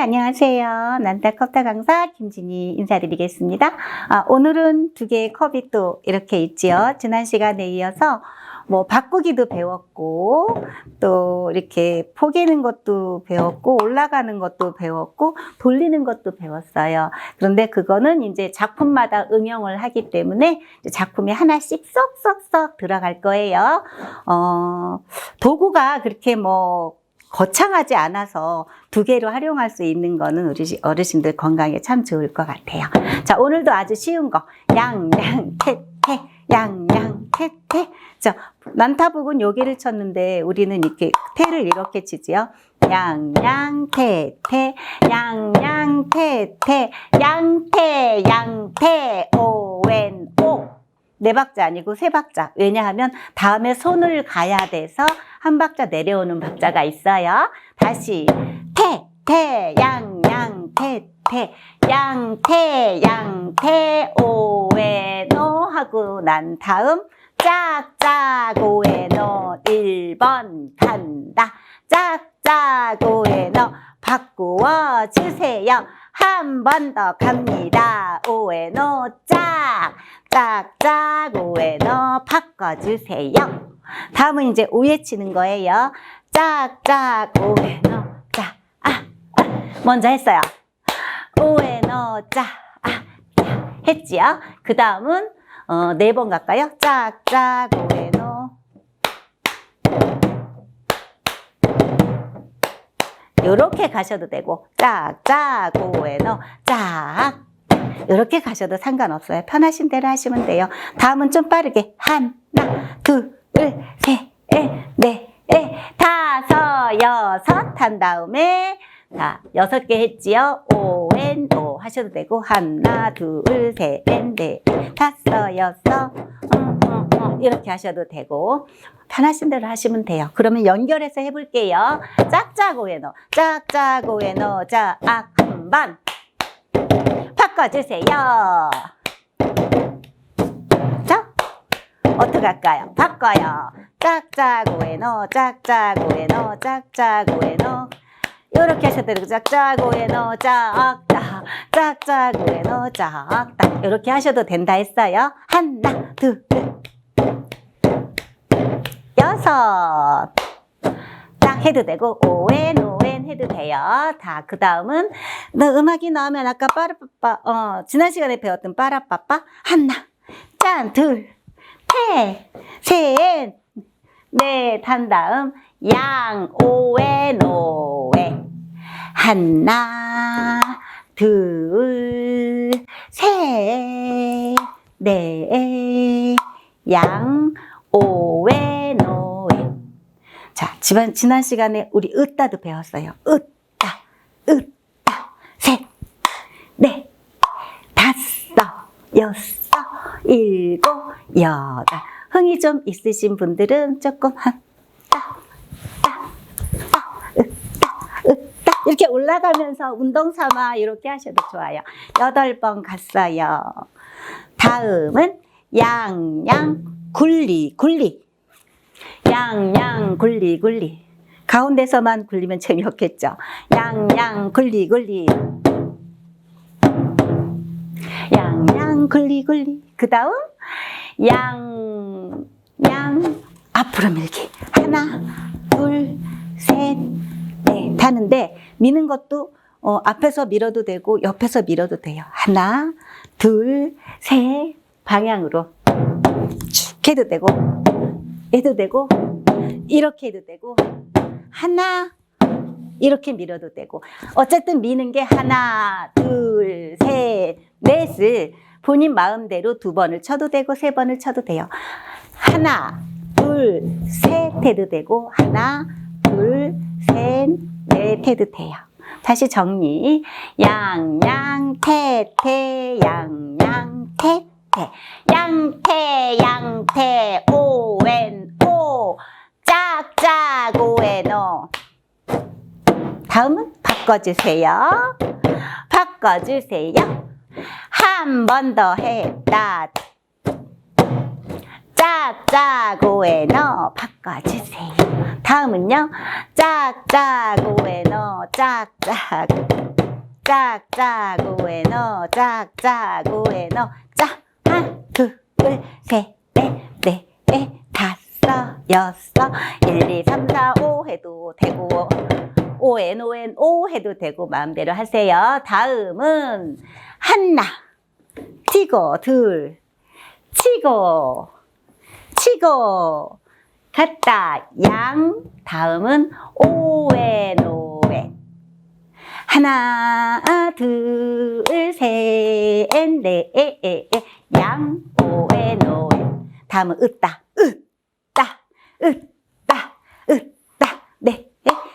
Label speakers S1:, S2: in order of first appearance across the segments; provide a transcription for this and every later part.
S1: 안녕하세요. 난다 컵타 강사 김진희 인사드리겠습니다. 아, 오늘은 두 개의 컵이 또 이렇게 있지요. 지난 시간에 이어서 뭐 바꾸기도 배웠고 또 이렇게 포개는 것도 배웠고 올라가는 것도 배웠고 돌리는 것도 배웠어요. 그런데 그거는 이제 작품마다 응용을 하기 때문에 작품이 하나씩 쏙쏙쏙 들어갈 거예요. 어, 도구가 그렇게 뭐 거창하지 않아서 두 개로 활용할 수 있는 거는 우리 어르신들 건강에 참 좋을 것 같아요. 자, 오늘도 아주 쉬운 거. 양, 양, 태, 태, 양, 양, 태, 태. 자, 난타북은 여기를 쳤는데 우리는 이렇게 태를 이렇게 치지요. 양, 양, 태, 태, 양, 양, 태, 태, 양, 태, 양, 태, 오, 웬, 오. 네 박자 아니고 세 박자. 왜냐하면 다음에 손을 가야 돼서 한 박자 내려오는 박자가 있어요. 다시 태, 태, 양, 양, 태, 태, 양, 태, 양, 태, 오 에, 노 하고 난 다음 짝, 짝, 오에, 노 1번 간다. 짝, 짝, 오에, 노 바꾸어 주세요. 한 번 더 갑니다. 오에, 노 짝, 짝, 짝, 오에, 노 바꿔주세요. 다음은 이제 오에 치는 거예요. 짝, 짝, 오에, 노 짝, 아, 아. 먼저 했어요. 오에, 노 짝, 아, 야. 했지요? 그 다음은 어, 네 번 갈까요? 짝, 짝, 오에, 노. 요렇게 가셔도 되고, 짝, 짝, 오에, 노, 짝. 이렇게 가셔도 상관없어요. 편하신 대로 하시면 돼요. 다음은 좀 빠르게. 하나, 둘, 셋, 넷, 다섯, 여섯 한 다음에 자, 여섯 개 했지요? 오, 엔, 오 하셔도 되고 하나, 둘, 셋, 넷, 다섯, 여섯 음, 음, 음, 이렇게 하셔도 되고 편하신 대로 하시면 돼요. 그러면 연결해서 해볼게요. 짝짝오에너, 짝짝오에너, 짝, 한 번. 바꿔주세요. 자, 어떻게 할까요? 바꿔요. 짝짝오에 넣어, 짝짝오에 넣어, 짝짝오에 넣어. 이렇게 하셔도 되고, 짝짝오에 넣어, 짝딱, 짝짝오에 넣어, 짝딱. 이렇게 하셔도 된다 했어요. 하나, 둘, 여섯. 딱 해도 되고, 오엔 해도 돼요. 다, 그 다음은, 너 음악이 나오면 아까 빠라빠빠, 어, 지난 시간에 배웠던 빠라빠빠, 하나, 짠, 둘, 셋, 셋, 넷, 한 다음, 양, 오에, 노에. 하나, 둘, 셋, 넷, 양, 오에. 자, 지난, 지난 시간에 우리 으따도 배웠어요. 으따, 으따, 셋, 넷, 다섯, 여섯, 일곱, 여덟. 흥이 좀 있으신 분들은 조금 한, 따, 따, 따, 으따, 으따. 이렇게 올라가면서 운동 삼아 이렇게 하셔도 좋아요. 여덟 번 갔어요. 다음은 양양 굴리 굴리. 양양 굴리 굴리. 가운데서만 굴리면 재미없겠죠. 양양 굴리 굴리. 양양 굴리 굴리. 그 다음 양, 양 앞으로 밀기. 하나, 둘, 셋, 넷 하는데 미는 것도 어, 앞에서 밀어도 되고 옆에서 밀어도 돼요. 하나, 둘, 셋 방향으로 쭉 해도 되고 해도 되고 이렇게 해도 되고 하나 이렇게 밀어도 되고. 어쨌든 미는 게 하나 둘 셋 넷을 본인 마음대로 두 번을 쳐도 되고 세 번을 쳐도 돼요. 하나 둘 셋 해도 되고 하나 둘 셋 넷 해도 돼요. 다시 정리. 양양 태태 양양태태 양태 양태 오웬 오. 짝짝 오웬 오 다음은 바꿔주세요. 바꿔주세요. 한 번더 했다 짝짝 오에 넣어 바꿔주세요. 다음은요. 짝짝 오에 넣어 짝짝
S2: 짝짝 우에노 짝짝 우에노 짝 하나 둘 셋 넷 넷 넷 다섯 여섯 일, 이, 삼, 사, 오 해도 되고 오엔 오엔 오 해도 되고 마음대로 하세요. 다음은 하나 치고 둘 치고 치고. 갔다 양. 다음은 오엔 오엔. 하나 둘 셋 넷 양 오엔 오엔 다음은 으따 으따 으따 으따. 넷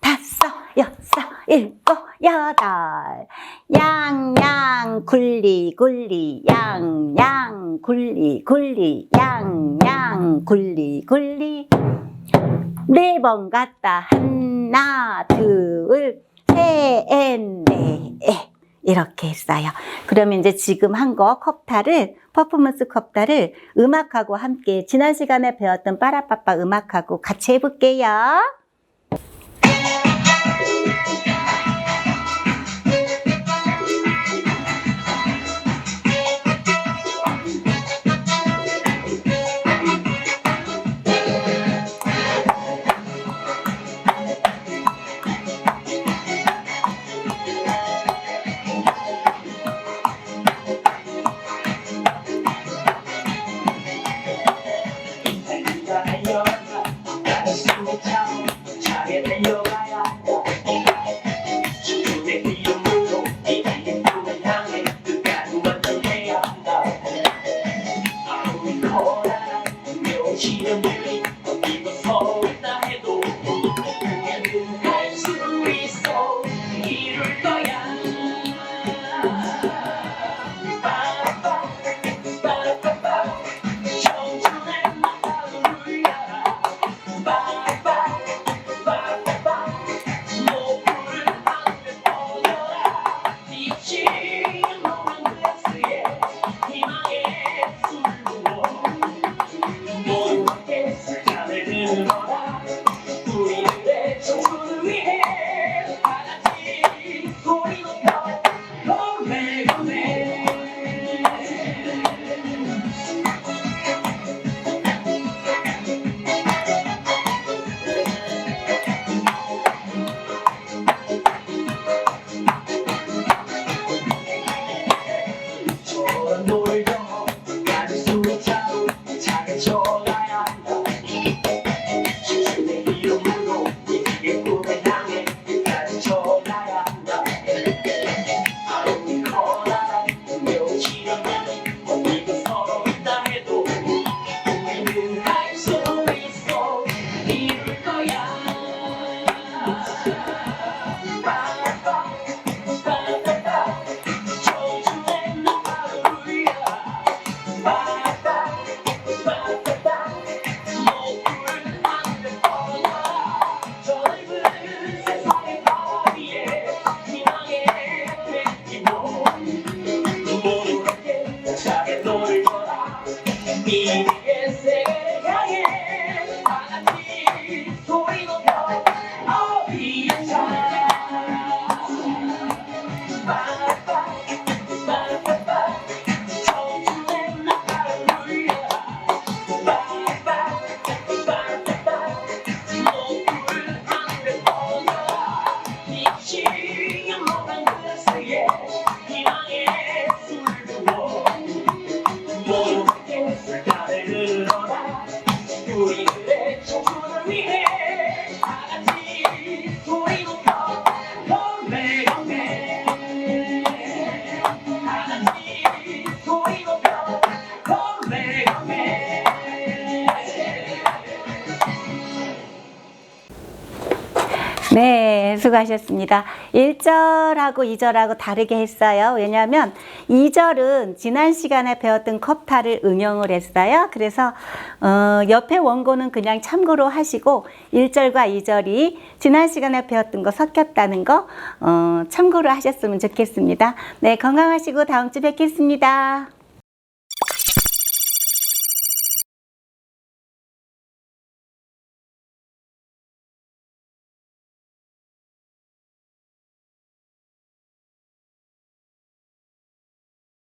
S2: 다섯 여섯 일곱 여덟. 양 양 굴리 굴리. 양 양 굴리 굴리. 양 양 굴리 굴리. 네 번 갔다. 하나 둘 셋 넷 이렇게 했어요. 그러면 이제 지금 한 거 컵타를 퍼포먼스 컵타를 음악하고 함께 지난 시간에 배웠던 빠라빠빠 음악하고 같이 해볼게요. 네, 수고하셨습니다. 1절하고 2절하고 다르게 했어요. 왜냐하면 2절은 지난 시간에 배웠던 컵타를 응용을 했어요. 그래서 어, 옆에 원고는 그냥 참고로 하시고 1절과 2절이 지난 시간에 배웠던 거 섞였다는 거 어, 참고로 하셨으면 좋겠습니다. 네, 건강하시고 다음 주 뵙겠습니다.